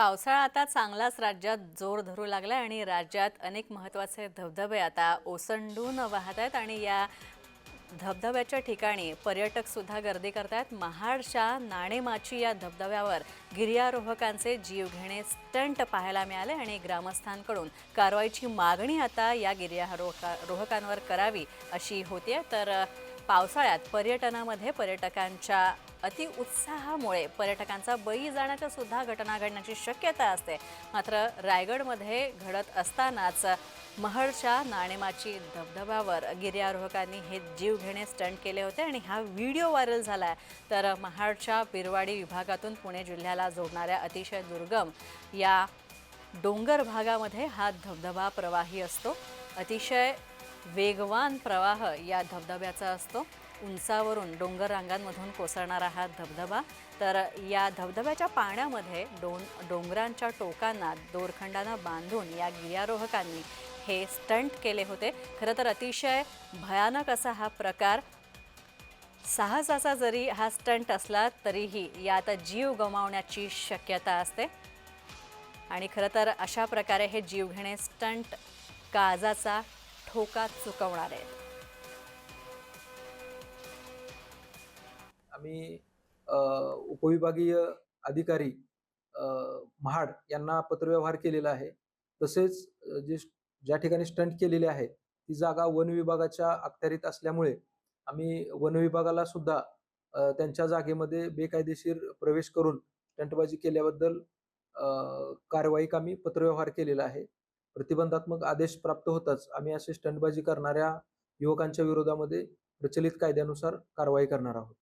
पावसाळा आता चांगलाच राज्यात जोर धरू लागला आणि राज्यात अनेक महत्त्वाचे धबधबे आता ओसंडून वाहत आहेत आणि या धबधब्याच्या ठिकाणी पर्यटकसुद्धा गर्दी करतात महाडच्या नाणेमाची या धबधब्यावर गिर्यारोहकांचे जीवघेणे स्टंट पाहायला मिळाले आणि ग्रामस्थांकडून कारवाईची मागणी आता या गिर्यारोहका रोहकांवर करावी अशी होती तर पावसाळ्यात पर्यटनामध्ये पर्यटकांच्या अतिउत्साहामुळे पर्यटकांचा बळी जाण्याच्या सुद्धा घटना घडण्याची शक्यता असते. मात्र रायगडमध्ये घडत असतानाच महडच्या नाणेमाची धबधब्यावर गिर्यारोहकांनी हे जीव घेणे स्टंट केले होते आणि हा व्हिडिओ व्हायरल झाला आहे तर महाडच्या पिरवाडी विभागातून पुणे जिल्ह्याला जोडणाऱ्या अतिशय दुर्गम या डोंगर भागामध्ये हा धबधबा प्रवाही असतो. अतिशय वेगवान प्रवाह या धबधब्याचा असतो. उंचावरून डोंगर रांगांमधून कोसळणारा हा धबधबा. तर या धबधब्याच्या पाण्यामध्ये डों डोंगरांच्या टोकांना दोरखंडानं बांधून या गिर्यारोहकांनी हे स्टंट केले होते. खरं तर अतिशय भयानक असा हा प्रकार. साहसाचा जरी हा स्टंट असला तरीही यात जीव गमावण्याची शक्यता असते. आणि खरं तर अशा प्रकारे हे जीवघेणे स्टंट काजाचा ठोका चुकवणार आहेत. आम्ही उपविभागीय अधिकारी महाड यांना पत्रव्यवहार केलेला आहे. तसेच जे ज्या ठिकाणी स्टंट केलेले आहे ती जागा वन विभागाच्या अखत्यारीत असल्यामुळे आम्ही वन विभागाला सुद्धा त्यांच्या जागेमध्ये बेकायदेशीर प्रवेश करून स्टंटबाजी केल्याबद्दल कारवाईक आम्ही पत्रव्यवहार केलेला आहे. प्रतिबंधात्मक आदेश प्राप्त होताच आम्ही असे स्टंटबाजी करणाऱ्या युवकांच्या विरोधामध्ये प्रचलित कायद्यानुसार कारवाई करणार आहोत.